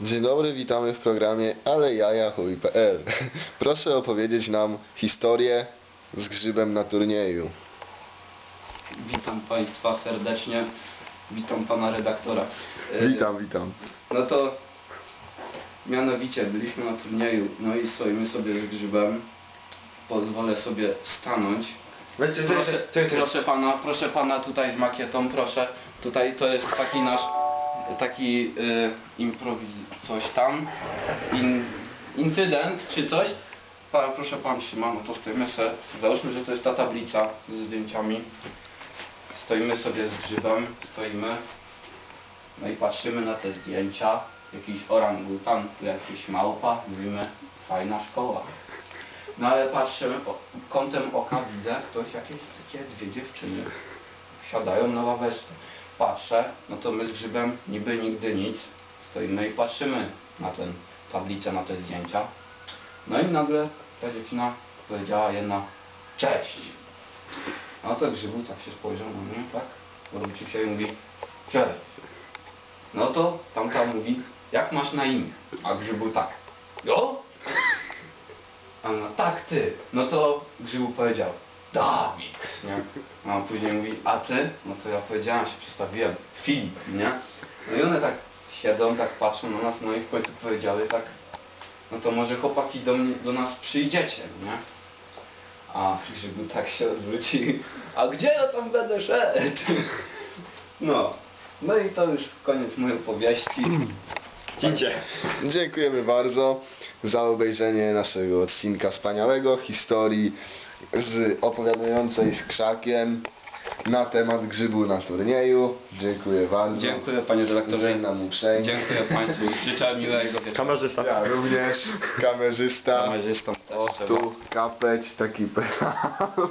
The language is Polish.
Dzień dobry, witamy w programie alejajachuj.pl Proszę opowiedzieć nam historię z grzybem na turnieju. Witam Państwa serdecznie. Witam Pana redaktora. E, witam. No to mianowicie byliśmy na turnieju, no i stoimy sobie z grzybem. Pozwolę sobie stanąć. Proszę, proszę Pana, proszę Pana tutaj z makietą, proszę. Tutaj to jest taki nasz, taki y, improwiz... coś tam. In, incydent czy coś. Pa, proszę Pan trzyma, no to stoimy sobie. Załóżmy, że to jest ta tablica z zdjęciami. Stoimy sobie z grzybem, stoimy. No i patrzymy na te zdjęcia. Jakiś orangutan, jakiś małpa. Mówimy, fajna szkoła. No ale patrzę, o, kątem oka widzę, ktoś jakieś takie dwie dziewczyny siadają na ławeczce. Patrzę, no to my z grzybem niby nigdy nic. Stoimy i patrzymy na tę tablicę, na te zdjęcia. No i nagle ta dziewczyna powiedziała jedna, cześć. No to grzybu tak się spojrzał na mnie, tak? Odwrócił się i mówi, cześć. No to tamta mówi, jak masz na imię? A grzybu tak, jo? A ona, tak ty. No to grzybu powiedział, Dawid, nie? A on później mówi, a ty? No to ja powiedziałem, się przedstawiłem, Filip, nie? No i one tak siedzą, tak patrzą na nas, no i w końcu powiedziały tak, no to może chłopaki do, mnie, do nas przyjdziecie, nie? A Grzybu tak się odwrócił, a gdzie ja tam będę szedł? No, no i to już koniec mojej opowieści. Dziękujemy bardzo za obejrzenie naszego odcinka wspaniałego historii z opowiadającej z krzakiem na temat grzybu na turnieju. Dziękuję bardzo. Dziękuję panie dyrektorze. Żegnam uprzejmie. Dziękuję Państwu. Życzę miłego wieczoru. Kamerzysta. Ja również kamerzysta. Kamerzystom też O, tu kapeć taki pedał.